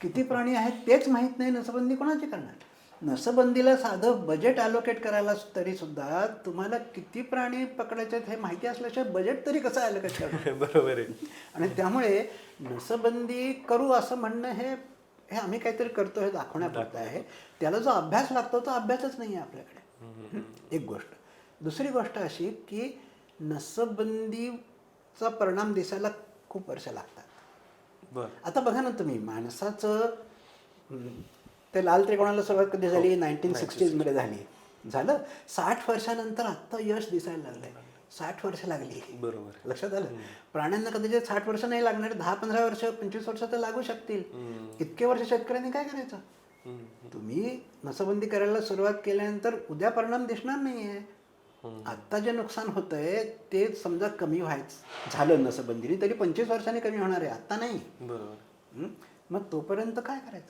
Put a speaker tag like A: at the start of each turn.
A: किती प्राणी आहेत तेच माहीत नाही नसबंदी कोणाची करणार? नसबंदीला साधं बजेट अलोकेट करायला तरी सुद्धा तुम्हाला किती प्राणी पकडायचे आहेत हे माहिती असल्याशिवाय बजेट तरी कसं अलोकेट करणार?
B: बरोबर आहे.
A: आणि त्यामुळे नसबंदी करू असं म्हणणं हे हे आम्ही काहीतरी करतो हे दाखवण्यापुरतं आहे. त्याला जो अभ्यास लागतो तो अभ्यासच नाही आहे आपल्याकडे. एक गोष्ट. दुसरी गोष्ट अशी की नसबंदीचा परिणाम दिसायला खूप वर्ष लागतात. आता बघा ना तुम्ही माणसाचं ते लाल त्रिकोणाला सुरुवात कधी झाली? नाईन्टीन सिक्स्टीजमध्ये झाली. झालं? साठ वर्षानंतर आत्ता यश दिसायला लागलंय. साठ वर्ष लागली.
B: बरोबर.
A: लक्षात आलं? प्राण्यांना कदाचित साठ वर्ष नाही लागणार दहा पंधरा वर्ष पंचवीस वर्ष तर लागू शकतील. इतके वर्ष शेतकऱ्यांनी काय करायचं. तुम्ही नसबंदी करायला सुरुवात केल्यानंतर उद्या परिणाम दिसणार नाहीये. आत्ता जे नुकसान होतंय ते समजा कमी व्हायचं. झालं नसबंदीने तरी पंचवीस वर्षांनी कमी होणार आहे. आत्ता नाही.
B: बरोबर?
A: मग तोपर्यंत काय करायचं?